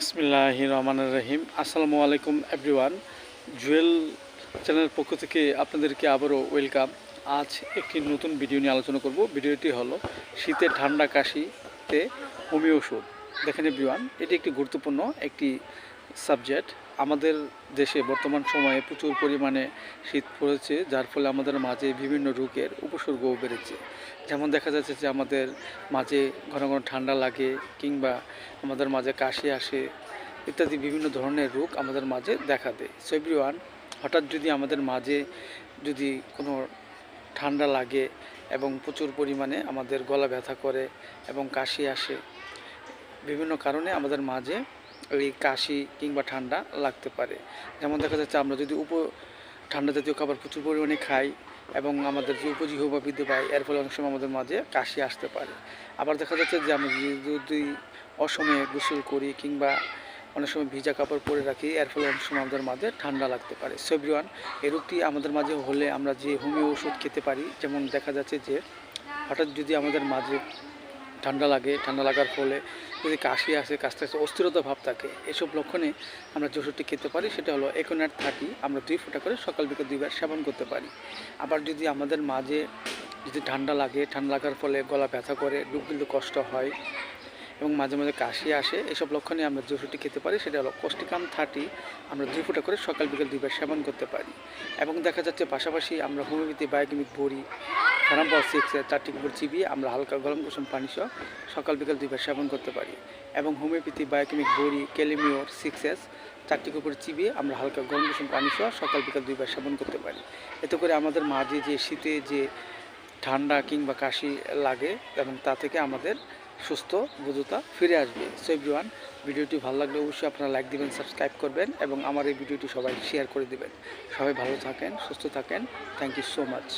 বিসমিল্লাহ রহমান রহিম আসসালামু আলাইকুম, এভরিওয়ান। জুয়েল চ্যানেলের পক্ষ থেকে আপনাদেরকে আবারও ওয়েলকাম। আজ একটি নতুন ভিডিও নিয়ে আলোচনা করব। ভিডিওটি হলো শীতের ঠান্ডা কাশিতে হোমিও ওষুধ। দেখেন, এভরিওয়ান, এটি একটি গুরুত্বপূর্ণ একটি সাবজেক্ট। আমাদের দেশে বর্তমান সময়ে প্রচুর পরিমাণে শীত পড়েছে, যার ফলে আমাদের মাঝে বিভিন্ন রোগের উপসর্গও বেড়েছে। যেমন দেখা যাচ্ছে যে আমাদের মাঝে ঘন ঘন ঠান্ডা লাগে কিংবা আমাদের মাঝে কাশি আসে, ইত্যাদি বিভিন্ন ধরনের রোগ আমাদের মাঝে দেখা দেয়। সো এভরিওয়ান হঠাৎ যদি আমাদের মাঝে যদি কোনো ঠান্ডা লাগে এবং প্রচুর পরিমাণে আমাদের গলা ব্যথা করে এবং কাশি আসে, বিভিন্ন কারণে আমাদের মাঝে এই কাশি কিংবা ঠান্ডা লাগতে পারে। যেমন দেখা যাচ্ছে আমরা যদি উপ ঠান্ডা জাতীয় খাবার প্রচুর পরিমাণে খাই এবং আমাদের যে উপজিহ্বা বৃদ্ধি পায়, এর ফলে অনেক সময় আমাদের মাঝে কাশি আসতে পারে। আবার দেখা যাচ্ছে যে আমরা যদি অসময়ে গোসল করি কিংবা অনেক সময় ভিজা কাপড় পরে রাখি, এর ফলে অনেক সময় আমাদের মাঝে ঠান্ডা লাগতে পারে। সেভরিওয়ান এই রোগটি আমাদের মাঝে হলে আমরা যে হোমিও ওষুধ খেতে পারি, যেমন দেখা যাচ্ছে যে হঠাৎ যদি আমাদের মাঝে ঠান্ডা লাগে, ঠান্ডা লাগার ফলে যদি কাশি আসে, কাশতে আসে অস্থিরতা ভাব থাকে, এসব লক্ষণে আমরা যে ওষুধটি খেতে পারি, সেটা হলো একোনাট থার্টি আমরা দুই ফোঁটা করে সকাল বিকেল দুইবার সেবন করতে পারি। আবার যদি আমাদের মাঝে যদি ঠান্ডা লাগে, ঠান্ডা লাগার ফলে গলা ব্যথা করে ডুব গিলতে কষ্ট হয় এবং মাঝে মাঝে কাশি আসে, এসব লক্ষণে আমরা যে ওষুধটি খেতে পারি, সেটা হলো কষ্টিকাম থার্টি আমরা দুই ফোঁটা করে সকাল বিকেল দুইবার সেবন করতে পারি। এবং দেখা যাচ্ছে পাশাপাশি আমরা হোমিওপ্যাথি, বায়োকেমিক বড়ি ফেরাম্পল সিক্স চারটি চিবিয়ে আমরা হালকা গরম কুসুম পানি সহ সকাল বিকাল দুইবার সেবন করতে পারি। এবং হোমিওপ্যাথি, বায়োকেমিক, বড়ি, ক্যালিমিওর সিক্স এস চারটি কুকুর চিবিয়ে আমরা হালকা গরম কুসুম পানি সহ সকাল বিকাল দুইবার সেবন করতে পারি। এতে করে আমাদের মাঝে যে শীতে যে ঠান্ডা কিংবা কাশি লাগে এবং তা থেকে আমাদের সুস্থ বুঝতা ফিরে আসবে। সো এভরিওয়ান ভিডিওটি ভালো লাগলে অবশ্যই আপনারা লাইক দিবেন সাবস্ক্রাইব করবেন এবং আমার এই ভিডিওটি সবাই শেয়ার করে দিবেন। সবাই ভালো থাকেন, সুস্থ থাকেন। Thank you so much